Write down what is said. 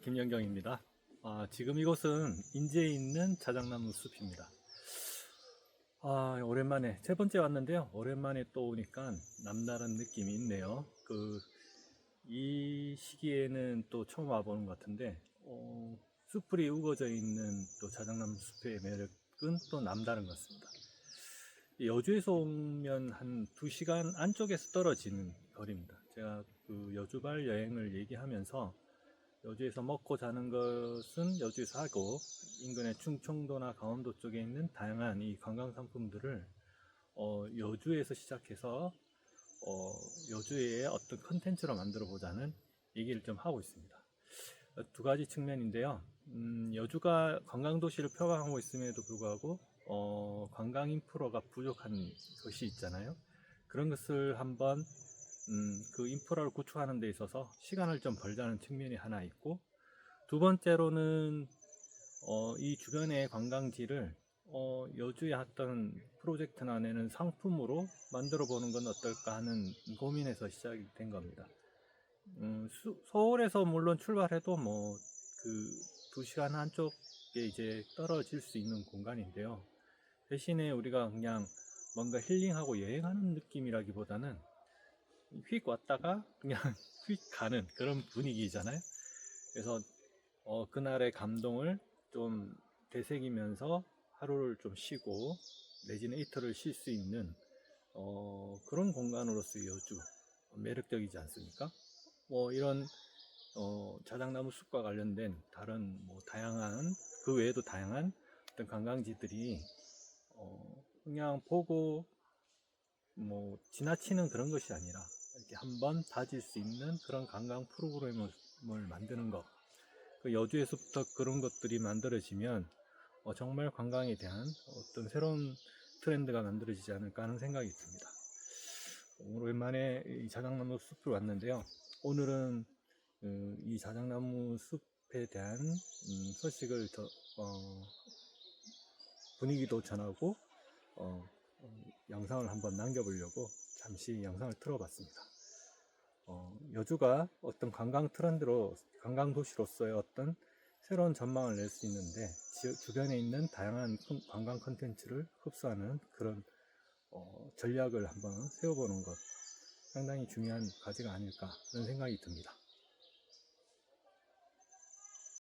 김영경입니다. 아, 지금 이곳은 인제에 있는 자작나무 숲입니다. 아, 오랜만에 세 번째 왔는데요. 오랜만에 또 오니까 남다른 느낌이 있네요. 그 이 시기에는 또 처음 와보는 것 같은데 어, 숲풀이 우거져 있는 또 자작나무 숲의 매력은 또 남다른 것 같습니다. 여주에서 오면 한 2시간 안쪽에서 떨어지는 거리입니다. 제가 그 여주발 여행을 얘기하면서 여주에서 먹고 자는 것은 여주에서 하고 인근의 충청도나 강원도 쪽에 있는 다양한 이 관광 상품들을 어, 여주에서 시작해서 어, 여주의 어떤 컨텐츠로 만들어 보자는 얘기를 좀 하고 있습니다. 어, 두 가지 측면인데요. 음, 여주가 관광도시를 표방하고 있음에도 불구하고 어, 관광 인프라가 부족한 것이 있잖아요. 그런 것을 한번 음, 그 인프라를 구축하는 데 있어서 시간을 좀 벌자는 측면이 하나 있고 두 번째로는 어, 이 주변의 관광지를 어, 여주의 어떤 프로젝트나 내는 상품으로 만들어 보는 건 어떨까 하는 고민에서 시작이 된 겁니다. 음, 수- 서울에서 물론 출발해도 뭐 그 두 시간 한쪽에 이제 떨어질 수 있는 공간인데요. 대신에 우리가 그냥 뭔가 힐링하고 여행하는 느낌이라기보다는 휙 왔다가 그냥 휙 가는 그런 분위기잖아요. 그래서 어, 그날의 감동을 좀 되새기면서 하루를 좀 쉬고 내지는 이틀을 쉴 수 있는 어, 그런 공간으로서 여주 매력적이지 않습니까? 뭐 이런 어, 자작나무 숲과 관련된 다른 뭐 다양한 그 외에도 다양한 어떤 관광지들이 어, 그냥 보고 뭐 지나치는 그런 것이 아니라 한번 다질 수 있는 그런 관광 프로그램을 만드는 것. 그 여주에서부터 그런 것들이 만들어지면 어, 정말 관광에 대한 어떤 새로운 트렌드가 만들어지지 않을까 하는 생각이 듭니다. 오랜만에 이 자작나무 숲을 왔는데요. 오늘은 어, 이 자작나무 숲에 대한 음, 소식을 더, 어, 분위기도 전하고 어, 어, 영상을 한번 남겨보려고 잠시 영상을 틀어봤습니다. 어, 여주가 어떤 관광 트렌드로 관광 도시로서의 어떤 새로운 전망을 낼 수 있는데 지역 주변에 있는 다양한 컨- 관광 컨텐츠를 흡수하는 그런 어, 전략을 한번 세워보는 것 상당히 중요한 과제가 아닐까 그런 생각이 듭니다.